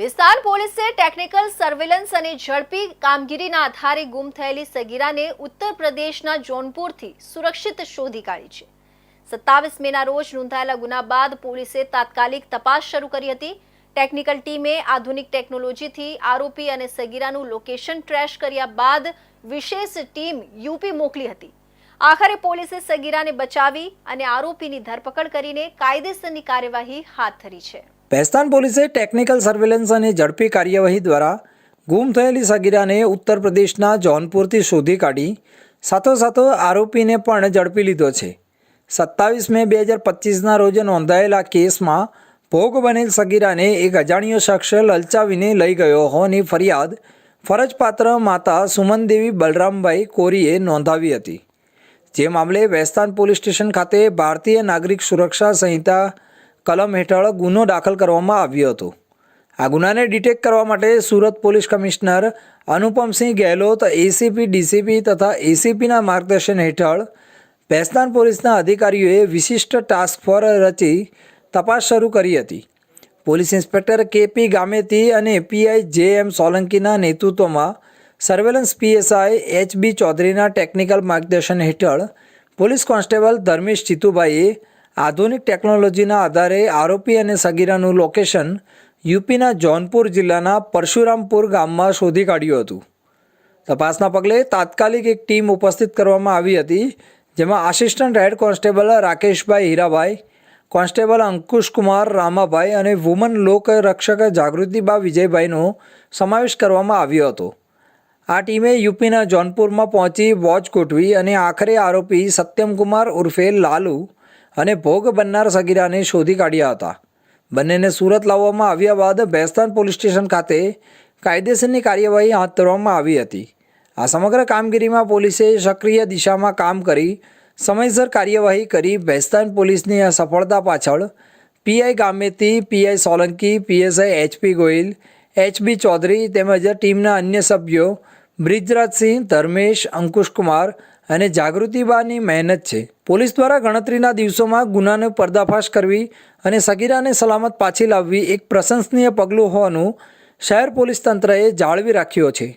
વિસ્તાર પોલીસે technical surveillance અને ઝડપી કામગીરીના આધારે ગુમ થયેલી સગીરાને ઉત્તર પ્રદેશના જોનપુરથી સુરક્ષિત શોધી કાઢી છે. સત્તાવીસ મેના રોજ નોંધાયેલા ગુના બાદ પોલીસે તાત્કાલિક તપાસ શરૂ કરી હતી. ટેકનિકલ ટીમે આધુનિક ટેકનોલોજીથી આરોપી અને સગીરાનું લોકેશન ટ્રેશ કર્યા બાદ વિશેષ ટીમ યુપી મોકલી હતી. આખરે પોલીસે સગીરાને બચાવી અને આરોપીની ધરપકડ કરીને કાયદેસરની કાર્યવાહી હાથ ધરી છે. ભેસ્તાન પોલીસે ટેકનિકલ સર્વેલન્સ અને ઝડપી કાર્યવાહી દ્વારા ગુમ થયેલી સગીરાને ઉત્તર પ્રદેશના જૌનપુરથી શોધી કાઢી. સાથોસાથ આરોપીને પણ ઝડપી લીધો છે. સત્તાવીસ મે બે હજાર પચીસના રોજ નોંધાયેલા કેસમાં ભોગ બનેલ સગીરાને એક અજાણ્યો શખ્સ લલચાવીને લઈ ગયો હોવાની ફરિયાદ ફરજપાત્ર માતા સુમનદેવી બલરામભાઈ કોરીએ નોંધાવી હતી. જે મામલે વેસ્તાન પોલીસ સ્ટેશન ખાતે ભારતીય નાગરિક સુરક્ષા સંહિતા કલમ હેઠળ ગુનો દાખલ કરવામાં આવ્યો હતો. આ ગુનાને ડિટેક્ટ કરવા માટે Surat police commissioner Anupamsinh Gehlot ACP DCP તથા એસીપીના માર્ગદર્શન હેઠળ ભેસ્તાન પોલીસના અધિકારીઓએ વિશિષ્ટ ટાસ્ક ફોર્સ રચી તપાસ શરૂ કરી હતી. પોલીસ ઇન્સ્પેક્ટર કેપી ગામેતી અને પીઆઈ જે એમ સોલંકીના નેતૃત્વમાં સર્વેલન્સ પીએસઆઈ એચ બી ચૌધરીના ટેકનિકલ માર્ગદર્શન હેઠળ પોલીસ કોન્સ્ટેબલ ધર્મેશ જીતુભાઈએ આધુનિક ટેકનોલોજીના આધારે આરોપી અને સગીરાનું લોકેશન યુપીના જૌનપુર જિલ્લાના પરશુરામપુર ગામમાં શોધી કાઢ્યું હતું. તપાસના પગલે તાત્કાલિક એક ટીમ ઉપસ્થિત કરવામાં આવી હતી, જેમાં assistant head constable Rakeshbhai Hirabhai, constable Ankushkumar Ramabhai અને વુમન લોકરક્ષક જાગૃતિબા વિજયભાઈનો સમાવેશ કરવામાં આવ્યો હતો. આ ટીમે યુપીના જૌનપુરમાં પહોંચી વોચ ગોઠવી અને આખરે આરોપી સત્યમકુમાર ઉર્ફે લાલુ અને ભોગ બનનાર સગીરાને શોધી કાઢ્યા હતા. બંનેને સુરત લાવવામાં આવ્યા બાદ ભેસ્તાન પોલીસ સ્ટેશન ખાતે કાયદેસરની કાર્યવાહી હાથ ધરવામાં આવી હતી. આ સમગ્ર કામગીરીમાં પોલીસે સક્રિય દિશામાં કામ કરી સમયસર કાર્યવાહી કરી ભેસ્તાન પોલીસની આ સફળતા પાછળ PI Gameti, PI Solanki, PSI HP Goyal HB Chaudhary તેમજ ટીમના અન્ય સભ્યો બ્રિજરાજસિંહ, ધર્મેશ, અંકુશકુમાર અને જાગૃતિબાની મહેનત છે. પોલીસ દ્વારા ગણતરીના દિવસોમાં ગુનાનો પર્દાફાશ કરવી અને સગીરાને સલામત પાછી લાવવી એક પ્રશંસનીય પગલું હોવાનું શહેર પોલીસ તંત્રએ જાળવી રાખ્યો છે.